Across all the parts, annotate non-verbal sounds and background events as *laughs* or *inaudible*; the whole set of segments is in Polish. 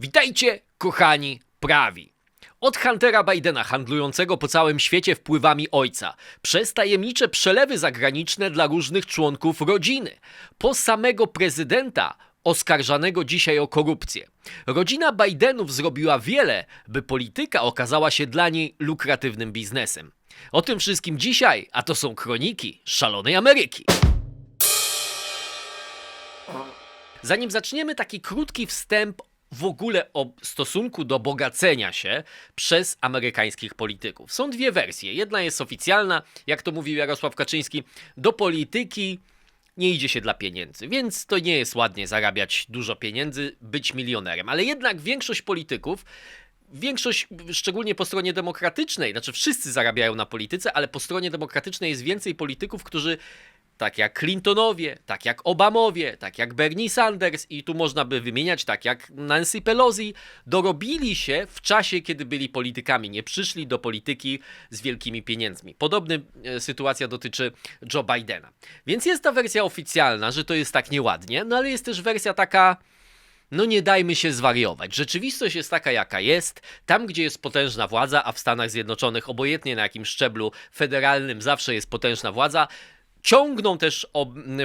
Witajcie, kochani prawi. Od Huntera Bidena, handlującego po całym świecie wpływami ojca, przez tajemnicze przelewy zagraniczne dla różnych członków rodziny, po samego prezydenta, oskarżanego dzisiaj o korupcję. Rodzina Bidenów zrobiła wiele, by polityka okazała się dla niej lukratywnym biznesem. O tym wszystkim dzisiaj, a to są kroniki szalonej Ameryki. Zanim zaczniemy taki krótki wstęp w ogóle o stosunku do bogacenia się przez amerykańskich polityków. Są dwie wersje. Jedna jest oficjalna, jak to mówił Jarosław Kaczyński, do polityki nie idzie się dla pieniędzy, więc to nie jest ładnie zarabiać dużo pieniędzy, być milionerem. Ale jednak większość polityków Większość, szczególnie po stronie demokratycznej, znaczy wszyscy zarabiają na polityce, ale po stronie demokratycznej jest więcej polityków, którzy tak jak Clintonowie, tak jak Obamowie, tak jak Bernie Sanders i tu można by wymieniać, tak jak Nancy Pelosi, dorobili się w czasie, kiedy byli politykami, nie przyszli do polityki z wielkimi pieniędzmi. Podobna e, sytuacja dotyczy Joe Bidena. Więc jest ta wersja oficjalna, że to jest tak nieładnie, no ale jest też wersja taka no nie dajmy się zwariować. Rzeczywistość jest taka, jaka jest. Tam, gdzie jest potężna władza, a w Stanach Zjednoczonych, obojętnie na jakim szczeblu federalnym, zawsze jest potężna władza, ciągną też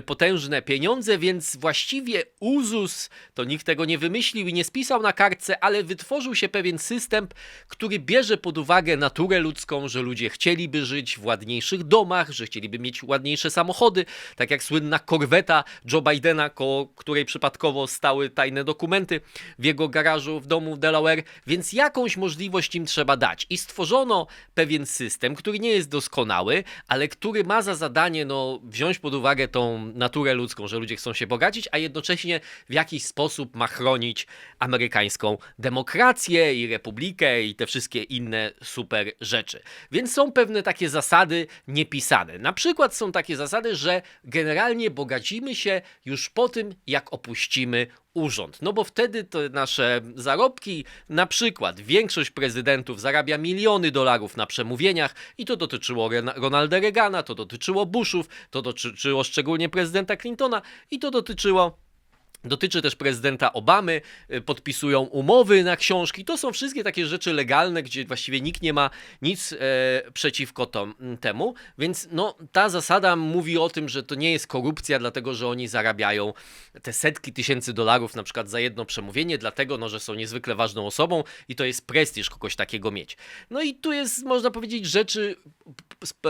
potężne pieniądze, więc właściwie uzus, to nikt tego nie wymyślił i nie spisał na kartce, ale wytworzył się pewien system, który bierze pod uwagę naturę ludzką, że ludzie chcieliby żyć w ładniejszych domach, że chcieliby mieć ładniejsze samochody, tak jak słynna korweta Joe Bidena, koło której przypadkowo stały tajne dokumenty w jego garażu w domu w Delaware, więc jakąś możliwość im trzeba dać. I stworzono pewien system, który nie jest doskonały, ale który ma za zadanie, no, wziąć pod uwagę tą naturę ludzką, że ludzie chcą się bogacić, a jednocześnie w jakiś sposób ma chronić amerykańską demokrację i republikę i te wszystkie inne super rzeczy. Więc są pewne takie zasady niepisane. Na przykład są takie zasady, że generalnie bogacimy się już po tym, jak opuścimy urząd. No bo wtedy te nasze zarobki, na przykład większość prezydentów zarabia miliony dolarów na przemówieniach i to dotyczyło Ren- Ronalda Reagana, to dotyczyło Bushów, to dotyczyło szczególnie prezydenta Clintona i to dotyczyło Dotyczy też prezydenta Obamy, y, podpisują umowy na książki. To są wszystkie takie rzeczy legalne, gdzie właściwie nikt nie ma nic e, przeciwko temu. Więc no, ta zasada mówi o tym, że to nie jest korupcja, dlatego że oni zarabiają te setki tysięcy dolarów na przykład za jedno przemówienie, dlatego no, że są niezwykle ważną osobą i to jest prestiż kogoś takiego mieć. No i tu jest, można powiedzieć, rzeczy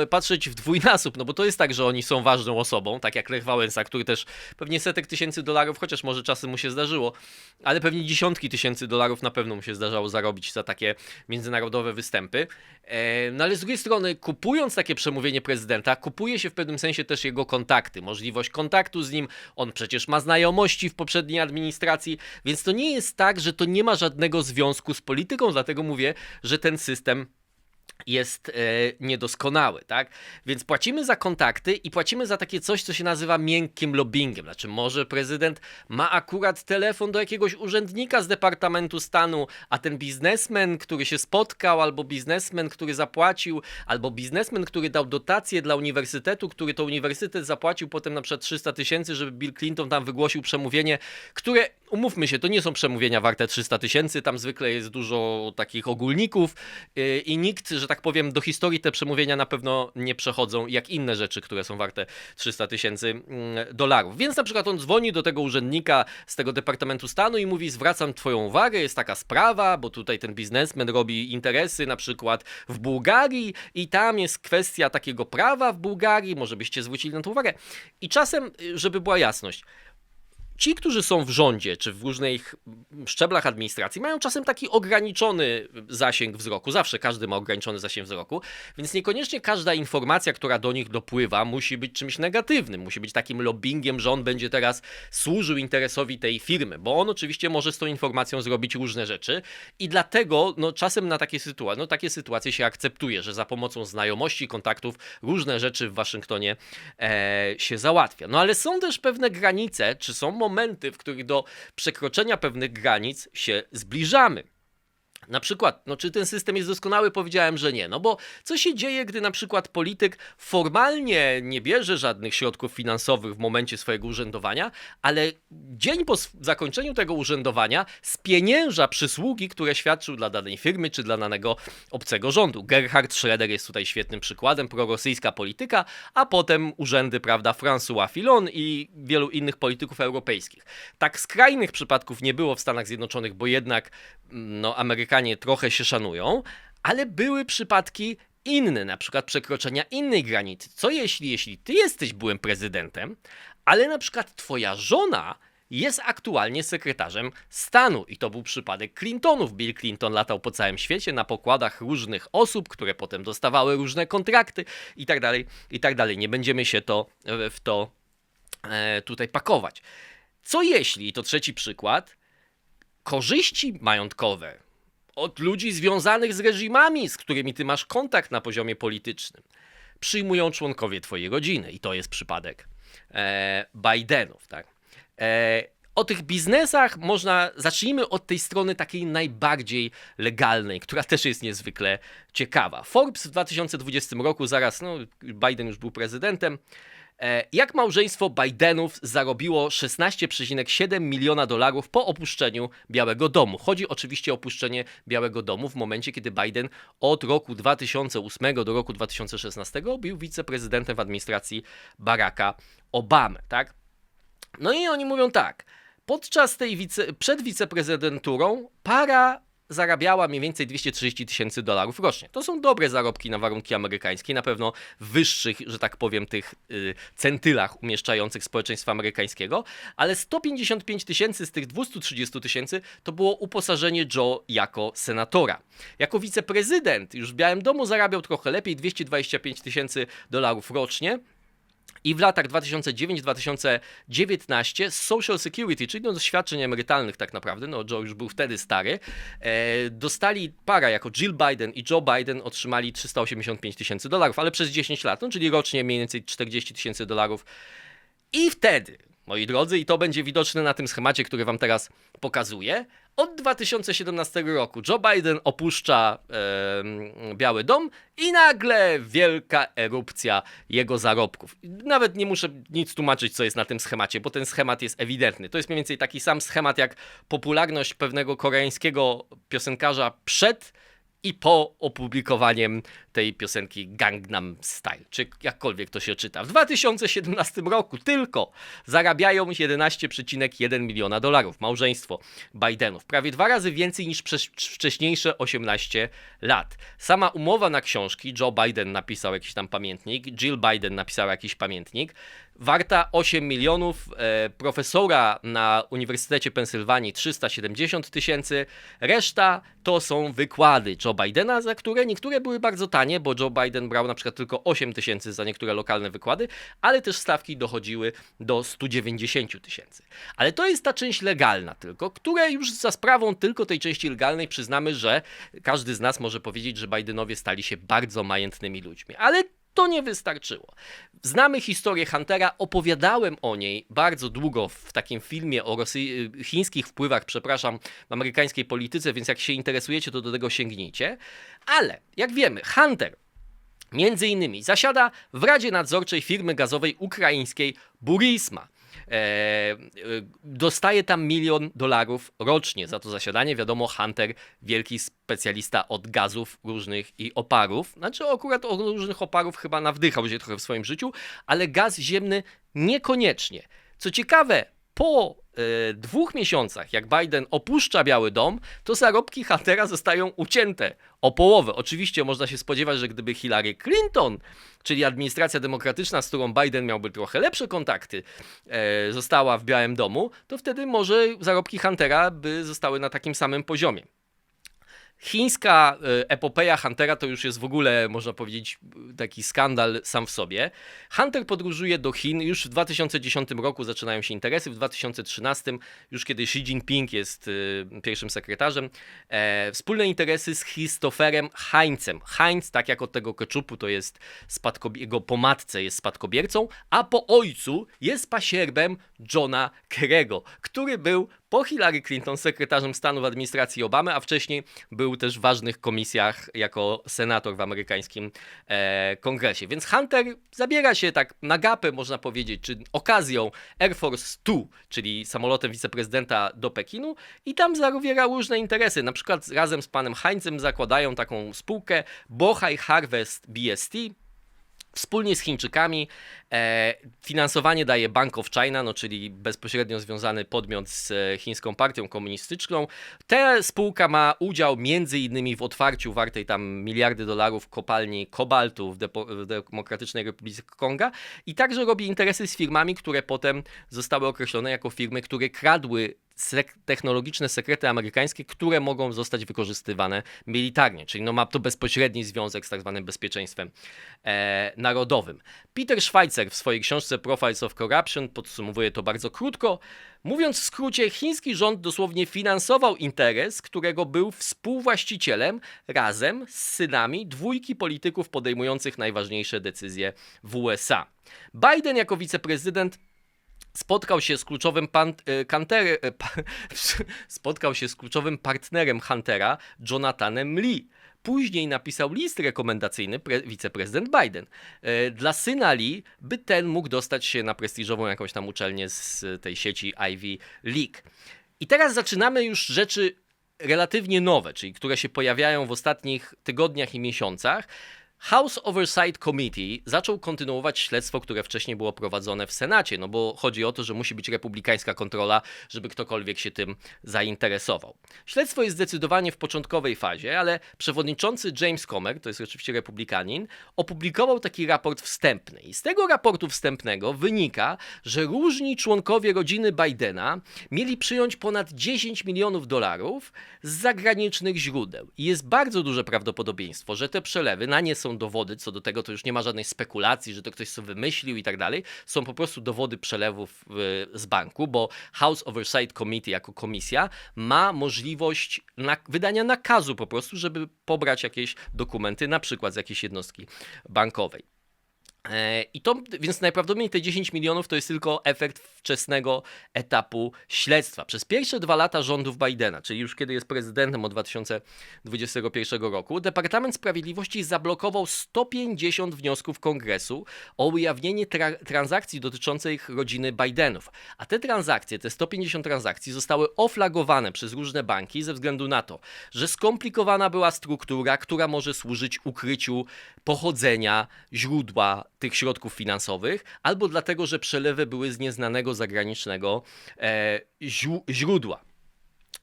patrzeć w dwójnasób, no bo to jest tak, że oni są ważną osobą, tak jak Lech Wałęsa, który też pewnie setek tysięcy dolarów, chociaż może czasem mu się zdarzyło, ale pewnie dziesiątki tysięcy dolarów na pewno mu się zdarzało zarobić za takie międzynarodowe występy. E, no ale z drugiej strony, kupując takie przemówienie prezydenta, kupuje się w pewnym sensie też jego kontakty, możliwość kontaktu z nim. On przecież ma znajomości w poprzedniej administracji, więc to nie jest tak, że to nie ma żadnego związku z polityką, dlatego mówię, że ten system jest e, niedoskonały, tak? Więc płacimy za kontakty i płacimy za takie coś, co się nazywa miękkim lobbyingiem. Znaczy, może prezydent ma akurat telefon do jakiegoś urzędnika z Departamentu Stanu, a ten biznesmen, który się spotkał, albo biznesmen, który zapłacił, albo biznesmen, który dał dotację dla uniwersytetu, który to uniwersytet zapłacił potem na przykład 300 tysięcy, żeby Bill Clinton tam wygłosił przemówienie, które, umówmy się, to nie są przemówienia warte 300 tysięcy, tam zwykle jest dużo takich ogólników yy, i nikt, że tak powiem, do historii te przemówienia na pewno nie przechodzą, jak inne rzeczy, które są warte 300 tysięcy mm, dolarów. Więc na przykład on dzwoni do tego urzędnika z tego Departamentu Stanu i mówi, zwracam twoją uwagę, jest taka sprawa, bo tutaj ten biznesmen robi interesy na przykład w Bułgarii i tam jest kwestia takiego prawa w Bułgarii, może byście zwrócili na to uwagę. I czasem, y, żeby była jasność, ci, którzy są w rządzie, czy w różnych szczeblach administracji, mają czasem taki ograniczony zasięg wzroku. Zawsze każdy ma ograniczony zasięg wzroku, więc niekoniecznie każda informacja, która do nich dopływa, musi być czymś negatywnym. Musi być takim lobbyingiem, że on będzie teraz służył interesowi tej firmy, bo on oczywiście może z tą informacją zrobić różne rzeczy i dlatego no, czasem na takie sytuacje, no, takie sytuacje się akceptuje, że za pomocą znajomości, kontaktów różne rzeczy w Waszyngtonie e, się załatwia. No ale są też pewne granice, czy są momenty, w których do przekroczenia pewnych granic się zbliżamy. Na przykład, no czy ten system jest doskonały? Powiedziałem, że nie. No bo co się dzieje, gdy na przykład polityk formalnie nie bierze żadnych środków finansowych w momencie swojego urzędowania, ale dzień po zakończeniu tego urzędowania spienięża przysługi, które świadczył dla danej firmy czy dla danego obcego rządu. Gerhard Schroeder jest tutaj świetnym przykładem, prorosyjska polityka, a potem urzędy, prawda, François Fillon i wielu innych polityków europejskich. Tak skrajnych przypadków nie było w Stanach Zjednoczonych, bo jednak mm, no, Amerykanie trochę się szanują, ale były przypadki inne, na przykład przekroczenia innej granicy. Co jeśli, jeśli ty jesteś byłym prezydentem, ale na przykład twoja żona jest aktualnie sekretarzem stanu i to był przypadek Clintonów. Bill Clinton latał po całym świecie na pokładach różnych osób, które potem dostawały różne kontrakty i tak dalej, i tak dalej. Nie będziemy się to e, w to e, tutaj pakować. Co jeśli, i to trzeci przykład, korzyści majątkowe od ludzi związanych z reżimami, z którymi ty masz kontakt na poziomie politycznym, przyjmują członkowie twojej rodziny. I to jest przypadek e, Bidenów. Tak? E, o tych biznesach można, zacznijmy od tej strony takiej najbardziej legalnej, która też jest niezwykle ciekawa. Forbes w 2020 roku, zaraz, no, Biden już był prezydentem, Jak małżeństwo Bidenów zarobiło 16,7 miliona dolarów po opuszczeniu Białego Domu? Chodzi oczywiście o opuszczenie Białego Domu w momencie, kiedy Biden od roku 2008 do roku 2016 był wiceprezydentem w administracji Baracka Obamy, tak? No i oni mówią tak. Podczas tej wice, przed wiceprezydenturą para zarabiała mniej więcej 230 tysięcy dolarów rocznie. To są dobre zarobki na warunki amerykańskie, na pewno wyższych, że tak powiem, tych y, centylach umieszczających społeczeństwa amerykańskiego, ale 155 tysięcy z tych 230 tysięcy to było uposażenie Joe jako senatora. Jako wiceprezydent już w Białym Domu zarabiał trochę lepiej, 225 tysięcy dolarów rocznie. I w latach 2009-2019 z Social Security, czyli no, świadczeń emerytalnych tak naprawdę, no Joe już był wtedy stary, e, dostali para jako Jill Biden i Joe Biden otrzymali 385 tysięcy dolarów, ale przez 10 lat, no, czyli rocznie mniej więcej 40 tysięcy dolarów. I wtedy, moi drodzy, i to będzie widoczne na tym schemacie, który wam teraz pokazuję, od 2017 roku Joe Biden opuszcza em, Biały Dom i nagle wielka erupcja jego zarobków. Nawet nie muszę nic tłumaczyć, co jest na tym schemacie, bo ten schemat jest ewidentny. To jest mniej więcej taki sam schemat jak popularność pewnego koreańskiego piosenkarza przed i po opublikowaniem tej piosenki Gangnam Style, czy jakkolwiek to się czyta. W 2017 roku tylko zarabiają 11,1 miliona dolarów małżeństwo Bidenów. Prawie dwa razy więcej niż przez wcześniejsze 18 lat. Sama umowa na książki, Joe Biden napisał jakiś tam pamiętnik, Jill Biden napisała jakiś pamiętnik, warta 8 milionów, e, profesora na Uniwersytecie Pensylwanii 370 tysięcy, reszta to są wykłady Joe Bidena, za które niektóre były bardzo tanie, bo Joe Biden brał na przykład tylko 8 tysięcy za niektóre lokalne wykłady, ale też stawki dochodziły do 190 tysięcy. Ale to jest ta część legalna tylko, która już za sprawą tylko tej części legalnej przyznamy, że każdy z nas może powiedzieć, że Bidenowie stali się bardzo majętnymi ludźmi. Ale to nie wystarczyło. Znamy historię Huntera, opowiadałem o niej bardzo długo w takim filmie o Rosy... chińskich wpływach, przepraszam, w amerykańskiej polityce, więc jak się interesujecie, to do tego sięgnijcie. Ale jak wiemy, Hunter między innymi zasiada w Radzie Nadzorczej firmy gazowej ukraińskiej Burisma. E, dostaje tam milion dolarów rocznie za to zasiadanie. Wiadomo, Hunter, wielki specjalista od gazów różnych i oparów. Znaczy, akurat o różnych oparów chyba nawdychał się trochę w swoim życiu, ale gaz ziemny niekoniecznie. Co ciekawe, po dwóch miesiącach, jak Biden opuszcza Biały Dom, to zarobki Huntera zostają ucięte o połowę. Oczywiście można się spodziewać, że gdyby Hillary Clinton, czyli administracja demokratyczna, z którą Biden miałby trochę lepsze kontakty, e, została w Białym Domu, to wtedy może zarobki Huntera by zostały na takim samym poziomie. Chińska e, epopeja Huntera to już jest w ogóle, można powiedzieć, taki skandal sam w sobie. Hunter podróżuje do Chin już w 2010 roku, zaczynają się interesy, w 2013, już kiedy Xi Jinping jest e, pierwszym sekretarzem, e, wspólne interesy z Christopherem Heinzem. Heinz, tak jak od tego keczupu, to jest jego po matce jest spadkobiercą, a po ojcu jest pasierbem Johna Kerego, który był po Hillary Clinton sekretarzem stanu w administracji Obamy, a wcześniej był też w ważnych komisjach jako senator w amerykańskim e, kongresie. Więc Hunter zabiera się tak na gapę, można powiedzieć, czy okazją Air Force Two, czyli samolotem wiceprezydenta do Pekinu i tam zawiera różne interesy. Na przykład razem z panem Heinzem zakładają taką spółkę Bohai Harvest BST, Wspólnie z Chińczykami e, finansowanie daje Bank of China, no, czyli bezpośrednio związany podmiot z e, chińską partią komunistyczną. Ta spółka ma udział między innymi w otwarciu wartej tam miliardy dolarów kopalni kobaltu w, w Demokratycznej Republice Konga i także robi interesy z firmami, które potem zostały określone jako firmy, które kradły technologiczne sekrety amerykańskie, które mogą zostać wykorzystywane militarnie, czyli no ma to bezpośredni związek z tak zwanym bezpieczeństwem e, narodowym. Peter Schweitzer w swojej książce Profiles of Corruption podsumowuje to bardzo krótko. Mówiąc w skrócie, chiński rząd dosłownie finansował interes, którego był współwłaścicielem razem z synami dwójki polityków podejmujących najważniejsze decyzje w USA. Biden jako wiceprezydent spotkał się z kluczowym pan, e, e, pa, *laughs* spotkał się z kluczowym partnerem Huntera, Jonathanem Lee. Później napisał list rekomendacyjny pre, wiceprezydent Biden e, dla syna Lee, by ten mógł dostać się na prestiżową jakąś tam uczelnię z tej sieci Ivy League. I teraz zaczynamy już rzeczy relatywnie nowe, czyli które się pojawiają w ostatnich tygodniach i miesiącach. House Oversight Committee zaczął kontynuować śledztwo, które wcześniej było prowadzone w Senacie, no bo chodzi o to, że musi być republikańska kontrola, żeby ktokolwiek się tym zainteresował. Śledztwo jest zdecydowanie w początkowej fazie, ale przewodniczący James Comer, to jest oczywiście republikanin, opublikował taki raport wstępny. I z tego raportu wstępnego wynika, że różni członkowie rodziny Bidena mieli przyjąć ponad 10 milionów dolarów z zagranicznych źródeł. I jest bardzo duże prawdopodobieństwo, że te przelewy na nie są dowody co do tego, to już nie ma żadnej spekulacji, że to ktoś sobie wymyślił i tak dalej. Są po prostu dowody przelewów z banku, bo House Oversight Committee jako komisja ma możliwość na, wydania nakazu po prostu, żeby pobrać jakieś dokumenty, na przykład z jakiejś jednostki bankowej. E, I to, więc najprawdopodobniej te 10 milionów to jest tylko efekt wczesnego etapu śledztwa. Przez pierwsze dwa lata rządów Bidena, czyli już kiedy jest prezydentem od 2021 roku, Departament Sprawiedliwości zablokował 150 wniosków kongresu o ujawnienie tra transakcji dotyczących rodziny Bidenów. A te transakcje, te 150 transakcji zostały oflagowane przez różne banki ze względu na to, że skomplikowana była struktura, która może służyć ukryciu pochodzenia, źródła tych środków finansowych, albo dlatego, że przelewy były z nieznanego zagranicznego e, źródła.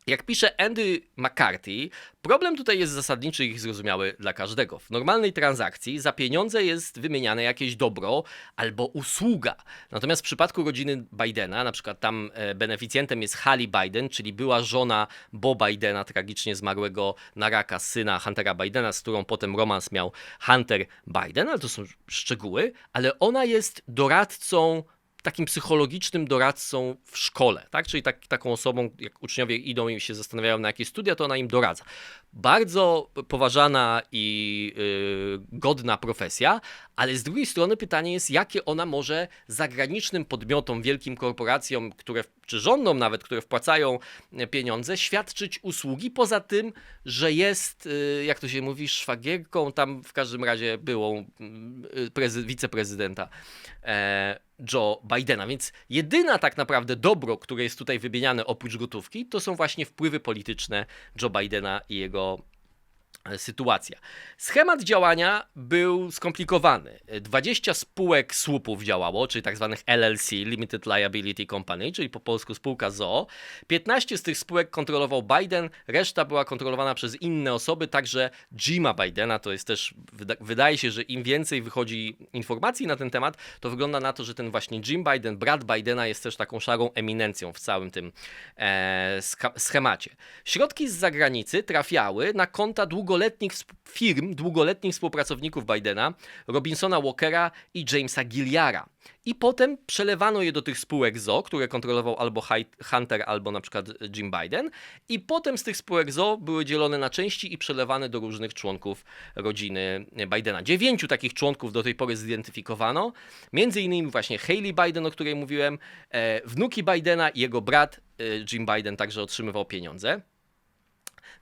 Jak pisze Andy McCarthy, problem tutaj jest zasadniczy i zrozumiały dla każdego. W normalnej transakcji za pieniądze jest wymieniane jakieś dobro albo usługa. Natomiast w przypadku rodziny Bidena, na przykład tam e, beneficjentem jest Hallie Biden, czyli była żona Bo Bidena, tragicznie zmarłego na raka syna Huntera Bidena, z którą potem romans miał Hunter Biden, ale to są szczegóły, ale ona jest doradcą takim psychologicznym doradcą w szkole, tak? Czyli tak, taką osobą, jak uczniowie idą i się zastanawiają na jakie studia, to ona im doradza. Bardzo poważana i yy, godna profesja, ale z drugiej strony pytanie jest, jakie ona może zagranicznym podmiotom, wielkim korporacjom, które, czy rządom nawet, które wpłacają pieniądze, świadczyć usługi, poza tym, że jest, yy, jak to się mówi, szwagierką, tam w każdym razie byłą yy, wiceprezydenta. E, Joe Bidena. Więc jedyna tak naprawdę dobro, które jest tutaj wymieniane oprócz gotówki, to są właśnie wpływy polityczne Joe Bidena i jego sytuacja. Schemat działania był skomplikowany. 20 spółek słupów działało, czyli tak zwanych LLC, Limited Liability Company, czyli po polsku spółka ZOO. 15 z tych spółek kontrolował Biden, reszta była kontrolowana przez inne osoby, także Jima Bidena. To jest też, wydaje się, że im więcej wychodzi informacji na ten temat, to wygląda na to, że ten właśnie Jim Biden, brat Bidena jest też taką szarą eminencją w całym tym e, schemacie. Środki z zagranicy trafiały na konta długo długoletnich firm, długoletnich współpracowników Bidena, Robinsona Walkera i Jamesa Gilliara. I potem przelewano je do tych spółek ZO, które kontrolował albo Hunter, albo na przykład Jim Biden. I potem z tych spółek ZO były dzielone na części i przelewane do różnych członków rodziny Bidena. Dziewięciu takich członków do tej pory zidentyfikowano. Między innymi właśnie Hailey Biden, o której mówiłem, e, wnuki Bidena i jego brat e, Jim Biden także otrzymywał pieniądze.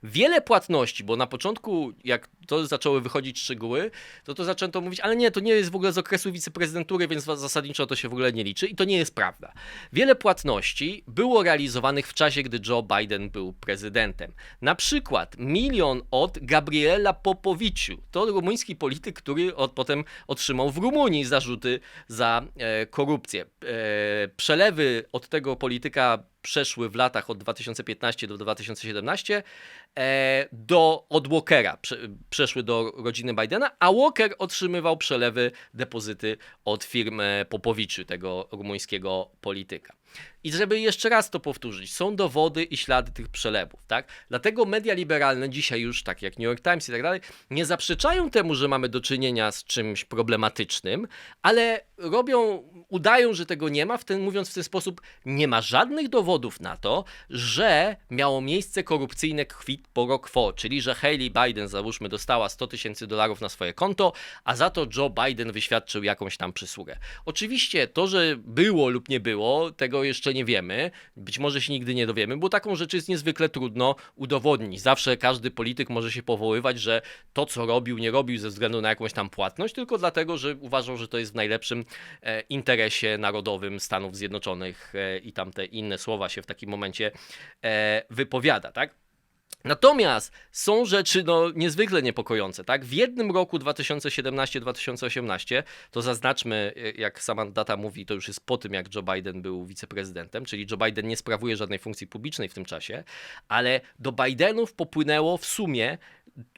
Wiele płatności, bo na początku, jak to zaczęły wychodzić szczegóły, to to zaczęto mówić, ale nie, to nie jest w ogóle z okresu wiceprezydentury, więc zasadniczo to się w ogóle nie liczy i to nie jest prawda. Wiele płatności było realizowanych w czasie, gdy Joe Biden był prezydentem. Na przykład milion od Gabriela Popowiciu. To rumuński polityk, który od, potem otrzymał w Rumunii zarzuty za e, korupcję. E, przelewy od tego polityka przeszły w latach od 2015 do 2017 e, do, od Walkera prze, przeszły do rodziny Bidena, a Walker otrzymywał przelewy, depozyty od firmy Popowiczy, tego rumuńskiego polityka. I żeby jeszcze raz to powtórzyć, są dowody i ślady tych przelewów, tak? Dlatego media liberalne dzisiaj już, tak jak New York Times i tak dalej, nie zaprzeczają temu, że mamy do czynienia z czymś problematycznym, ale robią, udają, że tego nie ma, w ten, mówiąc w ten sposób, nie ma żadnych dowodów na to, że miało miejsce korupcyjne quid pro quo, czyli że Hailey Biden, załóżmy, dostała 100 tysięcy dolarów na swoje konto, a za to Joe Biden wyświadczył jakąś tam przysługę. Oczywiście to, że było lub nie było, tego jeszcze nie wiemy, być może się nigdy nie dowiemy, bo taką rzecz jest niezwykle trudno udowodnić. Zawsze każdy polityk może się powoływać, że to, co robił, nie robił ze względu na jakąś tam płatność, tylko dlatego, że uważał, że to jest w najlepszym e, interesie narodowym Stanów Zjednoczonych e, i tamte inne słowa się w takim momencie e, wypowiada, tak? Natomiast są rzeczy no, niezwykle niepokojące. Tak? W jednym roku 2017-2018, to zaznaczmy, e, jak sama data mówi, to już jest po tym, jak Joe Biden był wiceprezydentem, czyli Joe Biden nie sprawuje żadnej funkcji publicznej w tym czasie, ale do Bidenów popłynęło w sumie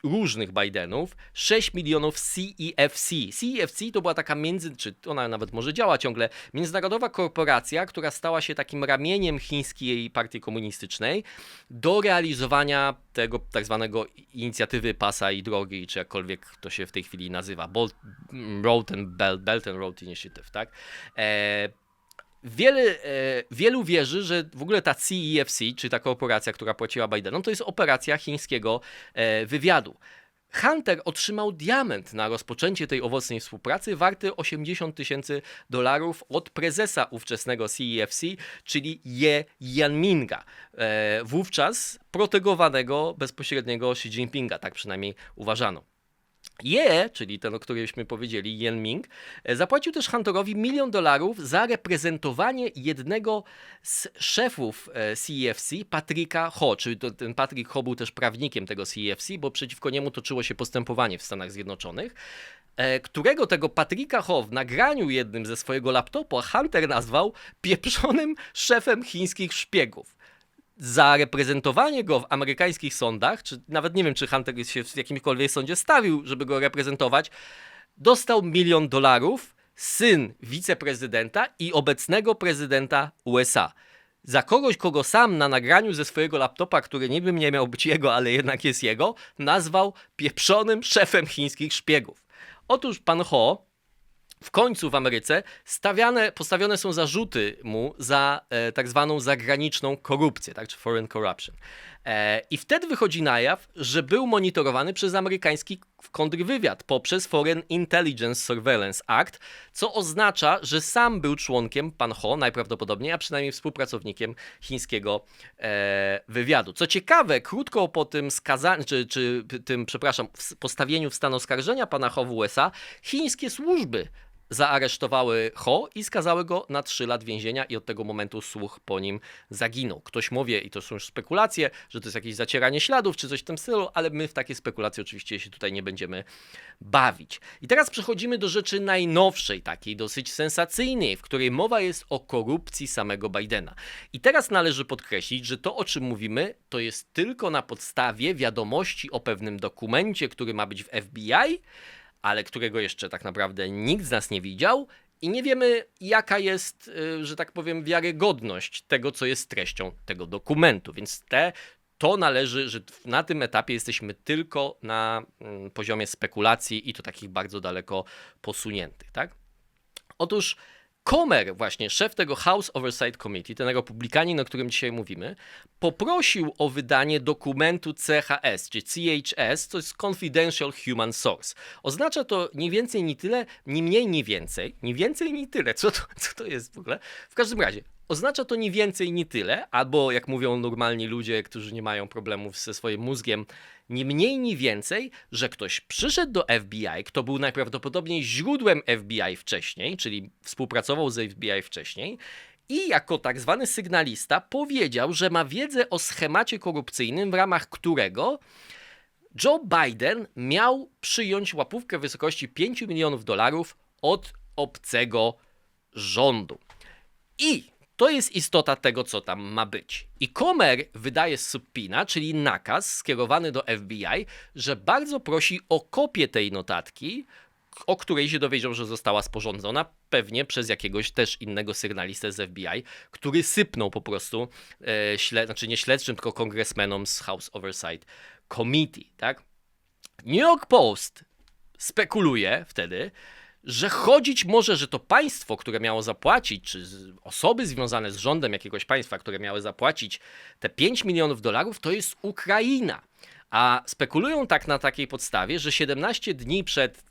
różnych Bidenów 6 milionów CEFC. CEFC to była taka między, czy ona nawet może działa ciągle, międzynarodowa korporacja, która stała się takim ramieniem chińskiej partii komunistycznej do realizowania tego tak zwanego inicjatywy pasa i drogi, czy jakkolwiek to się w tej chwili nazywa, Bolt, Road and Belt, Belt and Road Initiative, tak? E, Wiele, e, wielu wierzy, że w ogóle ta CEFC, czy ta korporacja, która płaciła Bidenom, to jest operacja chińskiego e, wywiadu. Hunter otrzymał diament na rozpoczęcie tej owocnej współpracy, warty 80 tysięcy dolarów od prezesa ówczesnego CEFC, czyli Ye Yanminga, e, wówczas protegowanego bezpośredniego Xi Jinpinga, tak przynajmniej uważano. Ye, czyli ten, o którymśmy powiedzieli, Yen Ming, e, zapłacił też Hunterowi milion dolarów za reprezentowanie jednego z szefów e, CEFC, Patryka Ho, czyli to, ten Patryk Ho był też prawnikiem tego CEFC, bo przeciwko niemu toczyło się postępowanie w Stanach Zjednoczonych, e, którego tego Patryka Ho w nagraniu jednym ze swojego laptopa Hunter nazwał pieprzonym szefem chińskich szpiegów za reprezentowanie go w amerykańskich sądach, czy nawet nie wiem, czy Hunter się w jakimkolwiek sądzie stawił, żeby go reprezentować, dostał milion dolarów syn wiceprezydenta i obecnego prezydenta USA. Za kogoś, kogo sam na nagraniu ze swojego laptopa, który niby nie miał być jego, ale jednak jest jego, nazwał pieprzonym szefem chińskich szpiegów. Otóż pan Ho, w końcu w Ameryce stawiane, postawione są zarzuty mu za e, tak zwaną zagraniczną korupcję, tak, czy foreign corruption. E, I wtedy wychodzi na jaw, że był monitorowany przez amerykański kontrwywiad poprzez Foreign Intelligence Surveillance Act, co oznacza, że sam był członkiem pan Ho, najprawdopodobniej, a przynajmniej współpracownikiem chińskiego e, wywiadu. Co ciekawe, krótko po tym skazaniu, czy, czy tym, przepraszam, postawieniu w stan oskarżenia pana Ho w USA, chińskie służby zaaresztowały Ho i skazały go na 3 lat więzienia i od tego momentu słuch po nim zaginął. Ktoś mówi, i to są już spekulacje, że to jest jakieś zacieranie śladów czy coś w tym stylu, ale my w takie spekulacje oczywiście się tutaj nie będziemy bawić. I teraz przechodzimy do rzeczy najnowszej, takiej dosyć sensacyjnej, w której mowa jest o korupcji samego Bidena. I teraz należy podkreślić, że to o czym mówimy, to jest tylko na podstawie wiadomości o pewnym dokumencie, który ma być w FBI, ale którego jeszcze tak naprawdę nikt z nas nie widział i nie wiemy, jaka jest, y, że tak powiem, wiarygodność tego, co jest treścią tego dokumentu. Więc te to należy, że na tym etapie jesteśmy tylko na mm, poziomie spekulacji i to takich bardzo daleko posuniętych, tak? Otóż Comer, właśnie szef tego House Oversight Committee, ten republikanin, o którym dzisiaj mówimy, poprosił o wydanie dokumentu CHS, czy CHS, to jest Confidential Human Source. Oznacza to nie więcej, ni tyle, ni mniej, ni więcej, ni więcej, ni tyle. Co to, co to jest w ogóle? W każdym razie, Oznacza to nie więcej, ni tyle, albo jak mówią normalni ludzie, którzy nie mają problemów ze swoim mózgiem, nie mniej, ni więcej, że ktoś przyszedł do FBI, kto był najprawdopodobniej źródłem FBI wcześniej, czyli współpracował z FBI wcześniej, i jako tak zwany sygnalista powiedział, że ma wiedzę o schemacie korupcyjnym, w ramach którego Joe Biden miał przyjąć łapówkę w wysokości 5 milionów dolarów od obcego rządu. I to jest istota tego, co tam ma być. I Comer wydaje subpina, czyli nakaz skierowany do FBI, że bardzo prosi o kopię tej notatki, o której się dowiedział, że została sporządzona, pewnie przez jakiegoś też innego sygnalistę z FBI, który sypnął po prostu, e, znaczy nie śledczym, tylko kongresmenom z House Oversight Committee. Tak? New York Post spekuluje wtedy, że chodzić może, że to państwo, które miało zapłacić, czy osoby związane z rządem jakiegoś państwa, które miały zapłacić te 5 milionów dolarów, to jest Ukraina. A spekulują tak na takiej podstawie, że 17 dni przed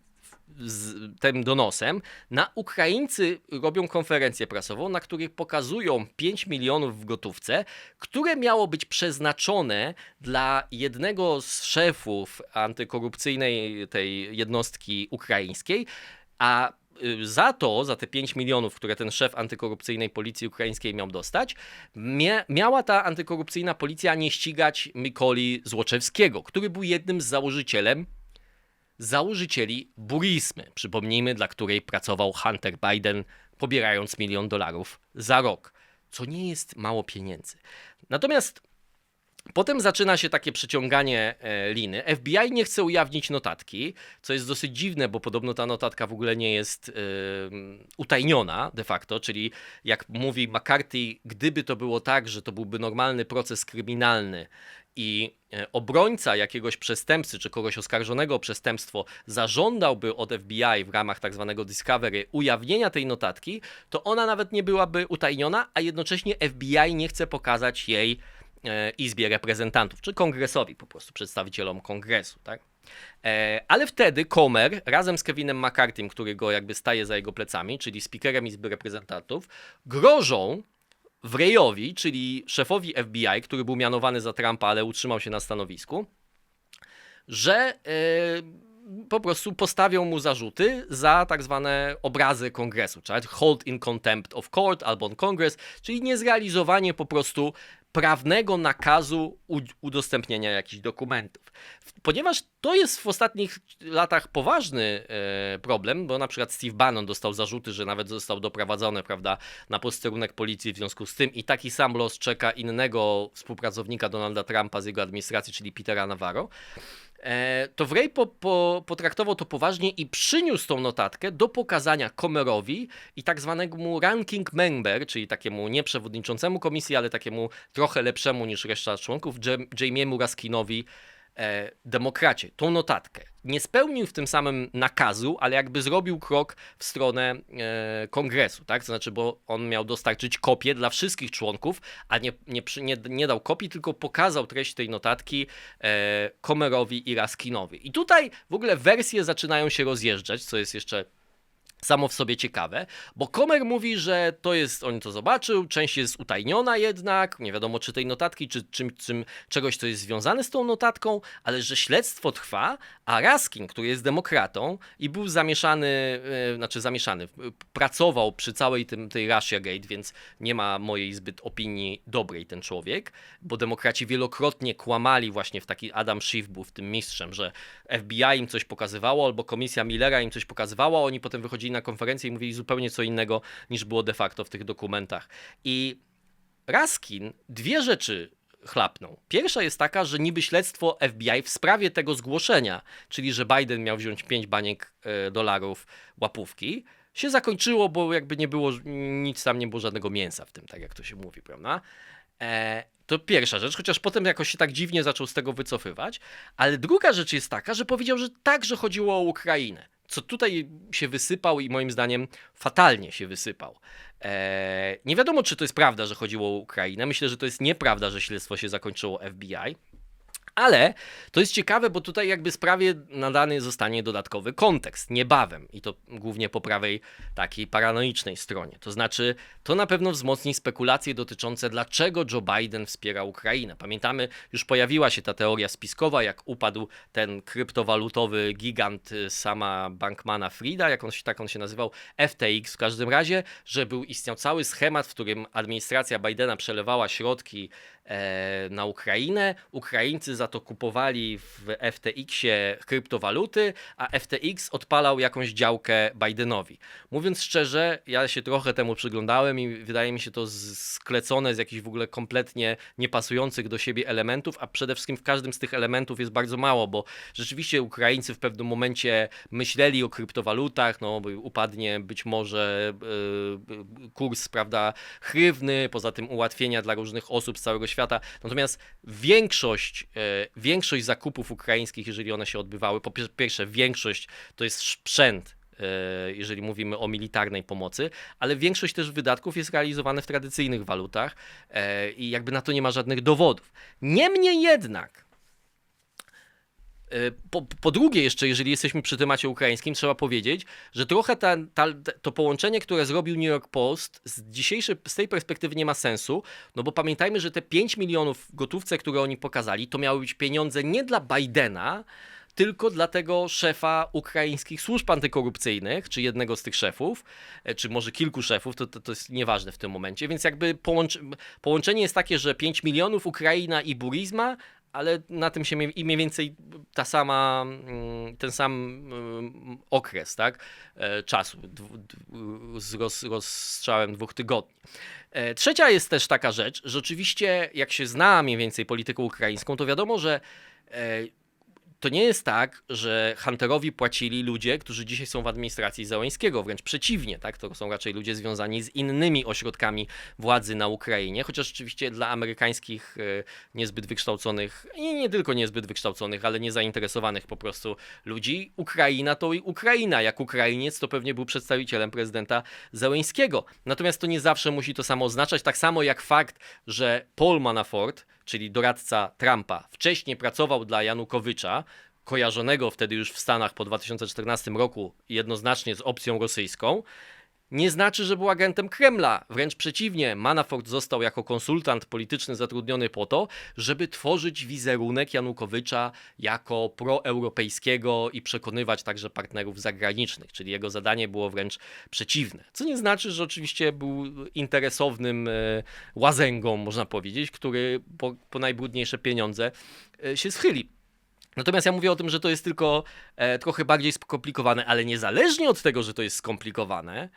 tym donosem, na Ukraińcy robią konferencję prasową, na której pokazują 5 milionów w gotówce, które miało być przeznaczone dla jednego z szefów antykorupcyjnej tej jednostki ukraińskiej, a y, za to, za te 5 milionów, które ten szef antykorupcyjnej policji ukraińskiej miał dostać, mia miała ta antykorupcyjna policja nie ścigać Mikoli Złoczewskiego, który był jednym z założycielem założycieli Burismy, przypomnijmy, dla której pracował Hunter Biden, pobierając milion dolarów za rok, co nie jest mało pieniędzy. Natomiast Potem zaczyna się takie przeciąganie e, liny. FBI nie chce ujawnić notatki, co jest dosyć dziwne, bo podobno ta notatka w ogóle nie jest utajniona de facto, czyli jak mówi McCarthy, gdyby to było tak, że to byłby normalny proces kryminalny i e, obrońca jakiegoś przestępcy czy kogoś oskarżonego o przestępstwo zażądałby od FBI w ramach tak zwanego discovery ujawnienia tej notatki, to ona nawet nie byłaby utajniona, a jednocześnie FBI nie chce pokazać jej Izbie Reprezentantów, czy kongresowi po prostu, przedstawicielom kongresu, tak? E, ale wtedy Comer razem z Kevinem McCarthym, który go jakby staje za jego plecami, czyli speakerem Izby Reprezentantów, grożą Wrejowi, czyli szefowi FBI, który był mianowany za Trumpa, ale utrzymał się na stanowisku, że yy, po prostu postawią mu zarzuty za tak zwane obrazy kongresu, czyli hold in contempt of court albo on congress, czyli niezrealizowanie po prostu prawnego nakazu udostępnienia jakichś dokumentów. Ponieważ to jest w ostatnich latach poważny e, problem, bo na przykład Steve Bannon dostał zarzuty, że nawet został doprowadzony prawda, na posterunek policji w związku z tym i taki sam los czeka innego współpracownika Donalda Trumpa z jego administracji, czyli Petera Navarro. E, to Wray po, po, potraktował to poważnie i przyniósł tą notatkę do pokazania Comerowi i tak zwanemu ranking member, czyli takiemu nie przewodniczącemu komisji, ale takiemu trochę lepszemu niż reszta członków, Jamie'emu Raskinowi, demokracie, tą notatkę. Nie spełnił w tym samym nakazu, ale jakby zrobił krok w stronę e, kongresu, tak? To znaczy, bo on miał dostarczyć kopię dla wszystkich członków, a nie, nie, nie, nie dał kopii, tylko pokazał treść tej notatki e, Comerowi i Raskinowi. I tutaj w ogóle wersje zaczynają się rozjeżdżać, co jest jeszcze samo w sobie ciekawe, bo Comer mówi, że to jest, on to zobaczył, część jest utajniona jednak, nie wiadomo czy tej notatki, czy czym, czym, czegoś, co jest związane z tą notatką, ale że śledztwo trwa, a Raskin, który jest demokratą i był zamieszany, yy, znaczy zamieszany, pracował przy całej tym, tej Russia Gate, więc nie ma mojej zbyt opinii dobrej ten człowiek, bo demokraci wielokrotnie kłamali właśnie w taki Adam Schiff był w tym mistrzem, że FBI im coś pokazywało, albo komisja Millera im coś pokazywała, oni potem wychodzili na konferencję i mówili zupełnie co innego niż było de facto w tych dokumentach. I Raskin dwie rzeczy chlapną. Pierwsza jest taka, że niby śledztwo FBI w sprawie tego zgłoszenia, czyli że Biden miał wziąć 5 baniek e, dolarów łapówki, się zakończyło, bo jakby nie było nic tam, nie było żadnego mięsa w tym, tak jak to się mówi, prawda? E, to pierwsza rzecz, chociaż potem jakoś się tak dziwnie zaczął z tego wycofywać. Ale druga rzecz jest taka, że powiedział, że także chodziło o Ukrainę. Co tutaj się wysypał i moim zdaniem fatalnie się wysypał. E, nie wiadomo, czy to jest prawda, że chodziło o Ukrainę. Myślę, że to jest nieprawda, że śledztwo się zakończyło FBI. Ale to jest ciekawe, bo tutaj jakby sprawie nadany zostanie dodatkowy kontekst niebawem i to głównie po prawej takiej paranoicznej stronie. To znaczy, to na pewno wzmocni spekulacje dotyczące dlaczego Joe Biden wspiera Ukrainę. Pamiętamy, już pojawiła się ta teoria spiskowa, jak upadł ten kryptowalutowy gigant y, sama Bankmana Frida, jak on się, tak on się nazywał, FTX w każdym razie, że był istniał cały schemat, w którym administracja Bidena przelewała środki na Ukrainę. Ukraińcy za to kupowali w FTX-ie kryptowaluty, a FTX odpalał jakąś działkę Bidenowi. Mówiąc szczerze, ja się trochę temu przyglądałem i wydaje mi się to sklecone z jakichś w ogóle kompletnie niepasujących do siebie elementów, a przede wszystkim w każdym z tych elementów jest bardzo mało, bo rzeczywiście Ukraińcy w pewnym momencie myśleli o kryptowalutach, no upadnie być może yy, kurs, prawda, hrywny, poza tym ułatwienia dla różnych osób z całego świata. Natomiast większość, e, większość zakupów ukraińskich, jeżeli one się odbywały, po pier- pierwsze, większość to jest sprzęt, e, jeżeli mówimy o militarnej pomocy, ale większość też wydatków jest realizowane w tradycyjnych walutach e, i jakby na to nie ma żadnych dowodów. Niemniej jednak, Po, po drugie, jeszcze jeżeli jesteśmy przy temacie ukraińskim, trzeba powiedzieć, że trochę ta, ta, to połączenie, które zrobił New York Post z dzisiejszej, z tej perspektywy nie ma sensu, no bo pamiętajmy, że te 5 milionów w gotówce, które oni pokazali, to miały być pieniądze nie dla Bidena, tylko dla tego szefa ukraińskich służb antykorupcyjnych, czy jednego z tych szefów, e, czy może kilku szefów, to, to, to jest nieważne w tym momencie, więc jakby połącz, połączenie jest takie, że 5 milionów Ukraina i Burizma, ale na tym się i mniej więcej ta sama, mm, ten sam mm, okres, tak, e, czasu, z roz, rozstrzałem dwóch tygodni. E, Trzecia jest też taka rzecz, że oczywiście jak się zna mniej więcej politykę ukraińską, to wiadomo, że e, to nie jest tak, że Hunterowi płacili ludzie, którzy dzisiaj są w administracji Załęskiego, wręcz przeciwnie, tak? To są raczej ludzie związani z innymi ośrodkami władzy na Ukrainie, chociaż oczywiście dla amerykańskich e, niezbyt wykształconych i nie tylko niezbyt wykształconych, ale niezainteresowanych po prostu ludzi, Ukraina to i Ukraina. Jak Ukrainiec to pewnie był przedstawicielem prezydenta Załęskiego. Natomiast to nie zawsze musi to samo oznaczać, tak samo jak fakt, że Paul Manafort, czyli doradca Trumpa, wcześniej pracował dla Janukowycza, kojarzonego wtedy już w Stanach po 2014 roku jednoznacznie z opcją rosyjską, nie znaczy, że był agentem Kremla. Wręcz przeciwnie, Manafort został jako konsultant polityczny zatrudniony po to, żeby tworzyć wizerunek Janukowycza jako proeuropejskiego i przekonywać także partnerów zagranicznych, czyli jego zadanie było wręcz przeciwne. Co nie znaczy, że oczywiście był interesownym e, łazęgą, można powiedzieć, który po, po najbrudniejsze pieniądze e, się schyli. Natomiast ja mówię o tym, że to jest tylko e, trochę bardziej skomplikowane, ale niezależnie od tego, że to jest skomplikowane,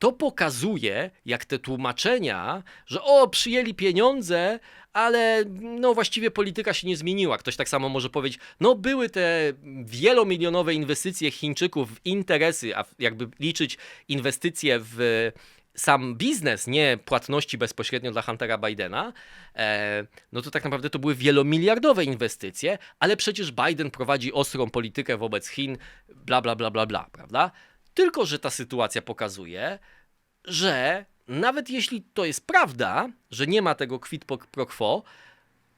to pokazuje, jak te tłumaczenia, że o, przyjęli pieniądze, ale no właściwie polityka się nie zmieniła. Ktoś tak samo może powiedzieć, no były te wielomilionowe inwestycje Chińczyków w interesy, a jakby liczyć inwestycje w sam biznes, nie płatności bezpośrednio dla Huntera Bidena, e, no to tak naprawdę to były wielomiliardowe inwestycje, ale przecież Biden prowadzi ostrą politykę wobec Chin, bla, bla, bla, bla, bla, prawda? Tylko, że ta sytuacja pokazuje, że nawet jeśli to jest prawda, że nie ma tego quid pro quo,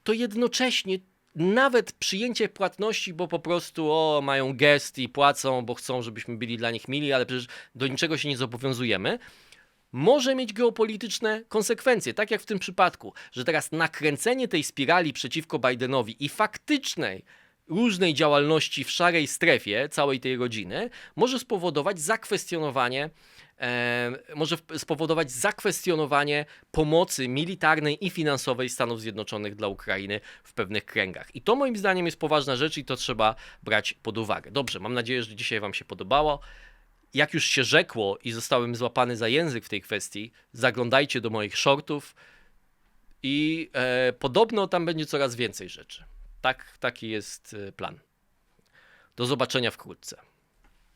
to jednocześnie nawet przyjęcie płatności, bo po prostu o, mają gest i płacą, bo chcą, żebyśmy byli dla nich mili, ale przecież do niczego się nie zobowiązujemy, może mieć geopolityczne konsekwencje, tak jak w tym przypadku, że teraz nakręcenie tej spirali przeciwko Bidenowi i faktycznej różnej działalności w szarej strefie całej tej rodziny może spowodować zakwestionowanie e, może spowodować zakwestionowanie pomocy militarnej i finansowej Stanów Zjednoczonych dla Ukrainy w pewnych kręgach. I to moim zdaniem jest poważna rzecz i to trzeba brać pod uwagę. Dobrze, mam nadzieję, że dzisiaj Wam się podobało. Jak już się rzekło i zostałem złapany za język w tej kwestii, zaglądajcie do moich shortów i e, podobno tam będzie coraz więcej rzeczy. Tak, taki jest e, plan. Do zobaczenia wkrótce.